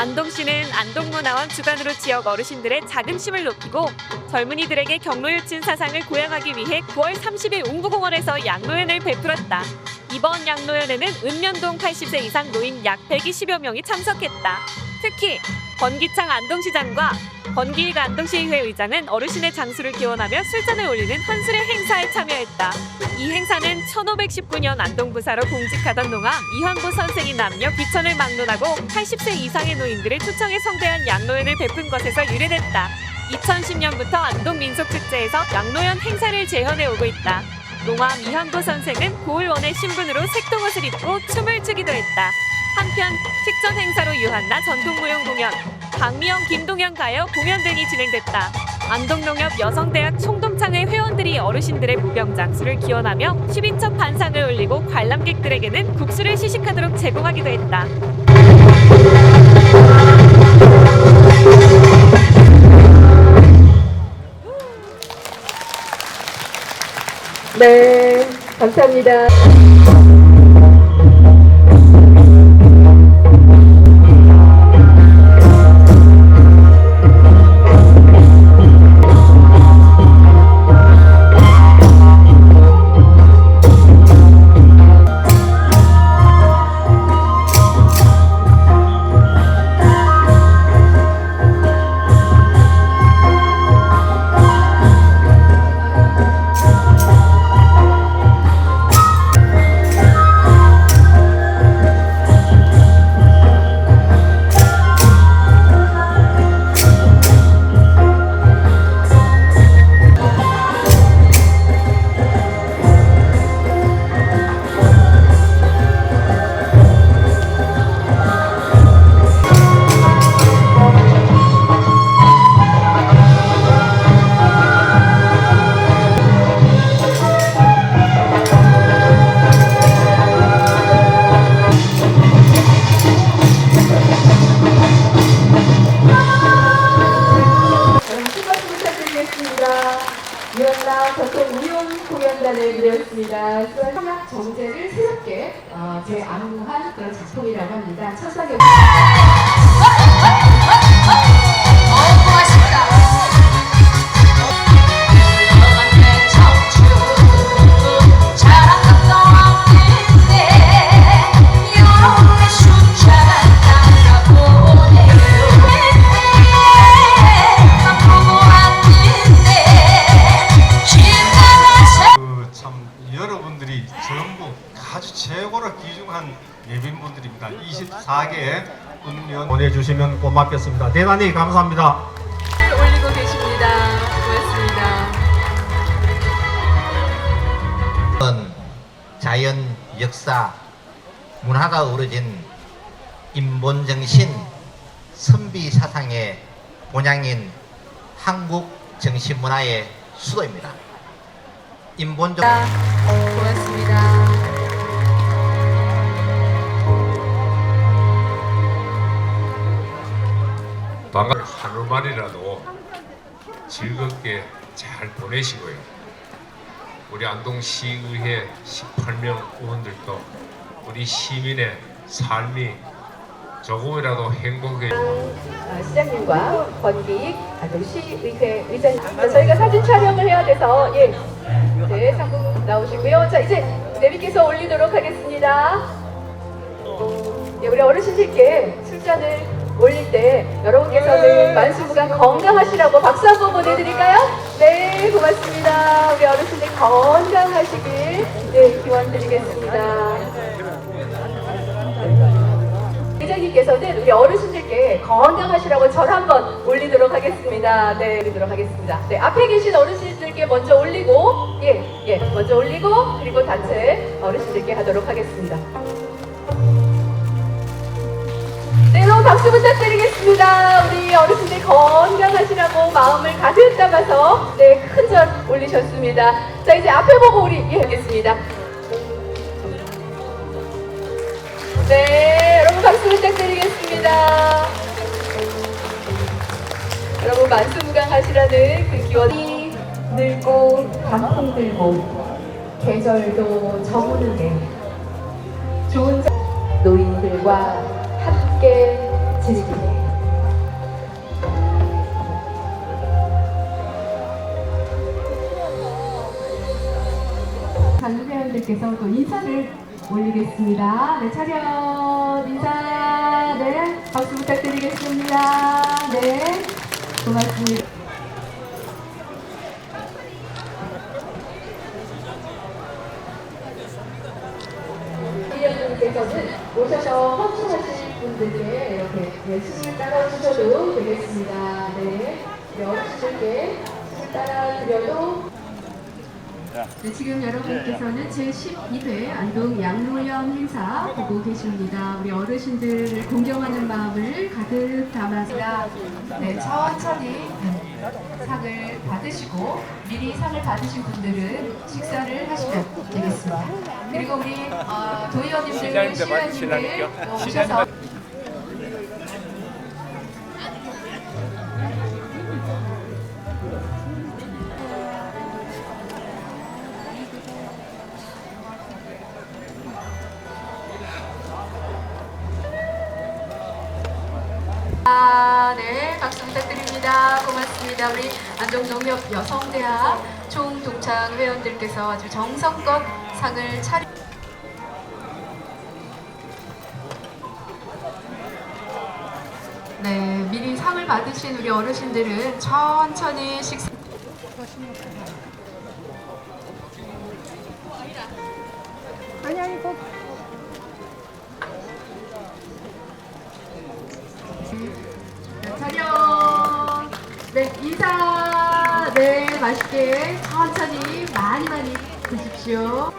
안동시는 안동문화원 주관으로 지역 어르신들의 자긍심을 높이고 젊은이들에게 경로일진 사상을 고양하기 위해 9월 30일 웅부공원에서 양로연을 베풀었다. 이번 양로연에는 읍면동 80세 이상 노인 약 120여 명이 참석했다. 특히 권기창 안동시장과 권기일 안동시의회 의장은 어르신의 장수를 기원하며 술잔을 올리는 한술의 행사에 참여했다. 이 행사는 1519년 안동부사로 공직하던 농아 이황보 선생이 남녀 귀천을 막론하고 80세 이상의 노인들을 초청해 성대한 양로연을 베푼 것에서 유래됐다. 2010년부터 안동 민속축제에서 양로연 행사를 재현해 오고 있다. 농암 이황보 선생은 고을원의 신분으로 색동옷을 입고 춤을 추기도 했다. 한편 특전 행사로 유한나 전통무용 공연, 박미영 김동현 가요 공연 등이 진행됐다. 안동농협 여성대학 총동창회 회원들이 어르신들의 무병 장수를 기원하며 10인첩 반상을 올리고 관람객들에게는 국수를 시식하도록 제공하기도 했다. 네, 감사합니다. 새롭게 어, 재안무한 그런 작품이라고 합니다. 첫사격 그참 여러분들이 전부 아주 최고로 귀중한 예빈분들입니다. 24개 음료 보내주시면 고맙겠습니다. 대단히 감사합니다. 올리고 계십니다. 고맙습니다. 은 자연, 역사, 문화가 어우러진 인본정신, 선비 사상의 본향인 한국 정신문화의 수도입니다. 인본적 고맙습니다. 방학 하루만이라도 즐겁게 잘 보내시고요. 우리 안동시의회 18명 의원들도 우리 시민의 삶이 조금이라도 행복해. 아, 시장님과 권기익 안동시의회 의장님 자, 저희가 사진 촬영을 해야 돼서 예, 네 상품 나오시고요. 자 이제 내비께서 올리도록 하겠습니다. 예, 우리 어르신들께 술잔을 올릴 때 여러분께서는 만수무강 건강하시라고 박수 한 번 보내드릴까요? 네 고맙습니다. 우리 어르신들 건강하시길 네 기원드리겠습니다. 회장님께서는 우리 어르신들께 건강하시라고 절 한번 올리도록 하겠습니다. 네, 올리도록 하겠습니다. 네, 앞에 계신 어르신들께 먼저 올리고, 예, 예, 먼저 올리고, 그리고 단체 어르신들께 하도록 하겠습니다. 여러분 박수 부탁드리겠습니다. 우리 어르신들 건강하시라고 마음을 가득 담아서, 네, 큰 절 올리셨습니다. 자, 이제 앞에 보고 우리, 예, 하겠습니다. 네, 여러분 박수 부탁드리겠습니다. 여러분 만수무강하시라는 그 기원이 늙고 단풍 들고 계절도 저무는데 좋은 자- 노인들과 함께. 관람 회원들께서 또 인사를 올리겠습니다. 네, 차렷 인사, 네, 박수 부탁드리겠습니다. 네, 고맙습니다. 오셔서 헌팅하실 분들께 이렇게 네, 숨을 따라주셔도 되겠습니다. 네, 네 어르신들께 숨을 따라 드려도 네, 지금 여러분께서는 제12회 안동 양로연 행사 보고 계십니다. 우리 어르신들을 공경하는 마음을 가득 담아서 네, 천천히 상을 받으시고 미리 상을 받으신 분들은 식사를 하시면 되겠습니다. 그리고 우리 어, 도의원님들, 시의원님들 오셔서 부탁드립니다. 고맙습니다. 우리 안동농협 여성대학 총독창 회원들께서 아주 정성껏 상을 차리. 네, 미리 상을 받으신 우리 어르신들은 천천히 식사. 맛있게 천천히 많이 많이 드십시오.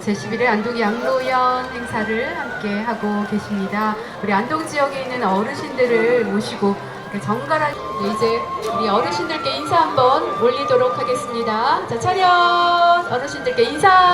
제11회 안동 양로연 행사를 함께 하고 계십니다. 우리 안동 지역에 있는 어르신들을 모시고 정갈한 네, 이제 우리 어르신들께 인사 한번 올리도록 하겠습니다. 자, 차렷 어르신들께 인사.